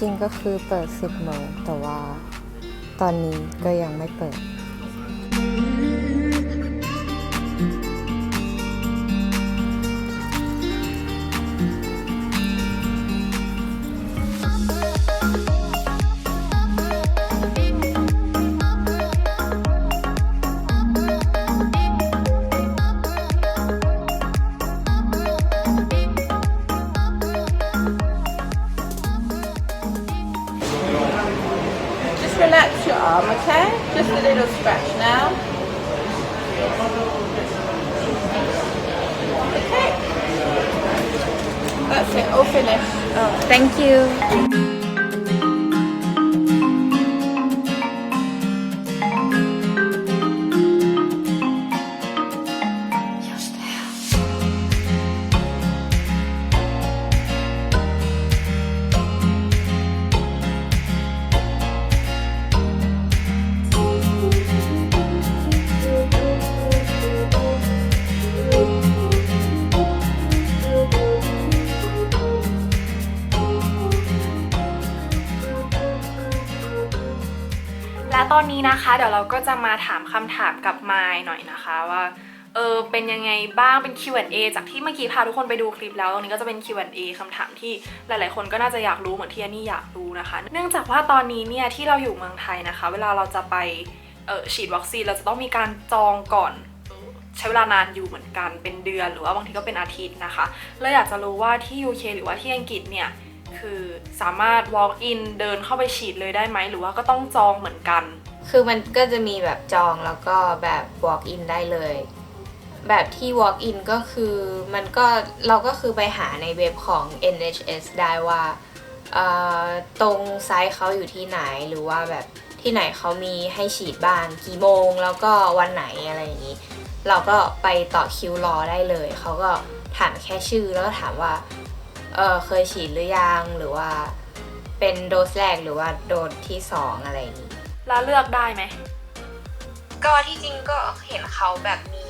จริงก็คือเปิด 10โมงแต่ว่าตอนนี้ก็ยังไม่เปิด Relax your arm, okay? Just a little scratch now. Okay. That's it, all finished. Oh, Thank you และตอนนี้นะคะเดี๋ยวเราก็จะมาถามคำถามกับไมายหน่อยนะคะว่าเออเป็นยังไงบ้างเป็น Q&A จากที่เมื่อกี้พาทุกคนไปดูคลิปแล้วตรงนี้ก็จะเป็น Q&A คำถามที่หลาย ๆ คนก็น่าจะอยากรู้เหมือนที่อันนี่อยากรู้นะคะ เนื่องจากว่าตอนนี้เนี่ยที่เราอยู่เมืองไทยนะคะ เวลาเราจะไปออฉีดวัคซีนเราจะต้องมีการจองก่อนใช้เวลานานอยู่เหมือนกันเป็นเดือน หรือว่าบางทีก็เป็นอาทิตย์นะคะเลยอยากจะรู้ว่าที่ UK หรือว่าที่อังกฤษเนี่ย คือสามารถ walk in เดินเข้าไปฉีดเลยได้ไหม หรือว่าก็ต้องจองเหมือนกัน คือมันก็จะมีแบบจองแล้วก็แบบ walk in ได้เลย แบบที่ walk in ก็คือมันก็เราก็คือไปหาในเว็บของ NHS ได้ว่าตรงไซต์เขาอยู่ที่ไหนหรือว่าแบบที่ไหนเขามีให้ฉีดบ้างกี่โมง แล้วก็วันไหนอะไรอย่างนี้ เราก็ไปต่อคิวรอได้เลย เขาก็ถามแค่ชื่อแล้วก็ถามว่า เออเคยฉีดหรือยังหรือว่าเป็นโดสแรกหรือว่าโดสที่สองอะไรอย่างนี้แล้วเลือกได้ไหม ก็ที่จริงก็เห็นเขาแบบมี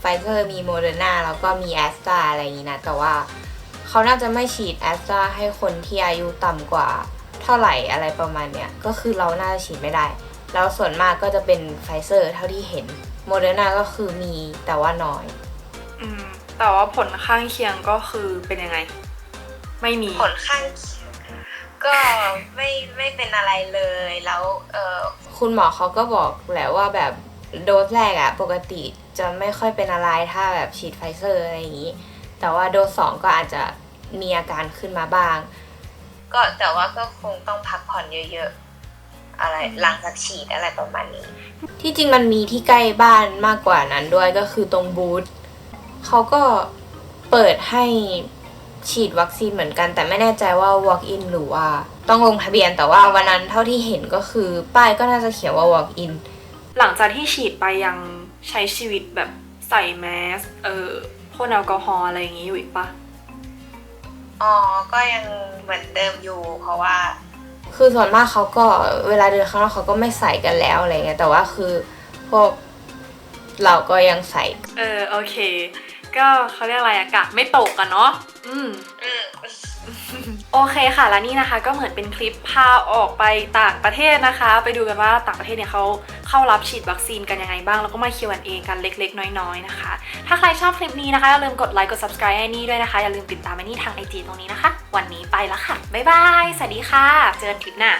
ไฟเซอร์มีโมเดอร์นาแล้วก็มีแอสตราอะไรอย่างนี้นะ แต่ว่าเขาน่าจะไม่ฉีดแอสตราให้คนที่อายุต่ำกว่าเท่าไหร่อะไรประมาณเนี้ยก็คือเราน่าจะฉีดไม่ได้ แล้วส่วนมากก็จะเป็นไฟเซอร์เท่าที่เห็นโมเดอร์นาก็คือมีแต่ว่าน้อย อืม แต่ว่าผลข้างเคียงก็คือเป็นยังไง ไม่มีผลข้างเคียงก็ไม่ไม่เป็นอะไรเลยแล้วเออคุณหมอเขาก็บอกแหละว่าแบบโดสแรกอะปกติจะไม่ค่อยเป็นอะไรถ้าแบบฉีดไฟเซอร์อะไรอย่างนี้ แต่ว่าโดสสองก็อาจจะมีอาการขึ้นมาบ้าง ก็แต่ว่าก็คงต้องพักผ่อนเยอะๆอะไรหลังจากฉีดอะไรประมาณนี้ ที่จริงมันมีที่ใกล้บ้านมากกว่านั้นด้วยก็คือตรงบูธเขาก็เปิดให้ ฉีดวัคซีนเหมือนกัน แต่ไม่แน่ใจว่า walk in หรือว่าต้องลงทะเบียนแต่ว่าวันนั้นเท่าที่เห็นก็คือ ป้ายก็น่าจะเขียนว่า walk in หลังจากที่ฉีดไปยังใช้ชีวิตแบบใส่แมสเออพ่นแอลกอฮอล์อะไรอย่างงี้อยู่อีกปะอ๋อ ก็ยังเหมือนเดิมอยู่ เพราะว่า คือส่วนมากเขาก็เวลาเดินข้างนอกเขาก็ไม่ใส่กันแล้วอะไรเงี้ยแต่ว่าคือพวกเราก็ยังใส่ เออโอเค ก็เขาเรียกอะไรอากาศไม่ตกกันเนาะอืมโอเคค่ะและนี่นะคะก็เหมือนเป็นคลิปพาออกไปต่างประเทศนะคะ ไปดูกันว่าต่างประเทศเนี่ยเขาเข้ารับฉีดวัคซีนกันยังไงบ้าง แล้วก็มา Q&A กันเล็กๆ น้อยๆนะคะ ถ้าใครชอบคลิปนี้นะคะอย่าลืมกดไลค์กด subscribe ให้นี่ด้วยนะคะ อย่าลืมติดตามไอ้นี่ทาง IG ตรงนี้นะคะ วันนี้ไปแล้วค่ะ บ๊ายบาย สวัสดีค่ะ เจอกันคลิปหน้า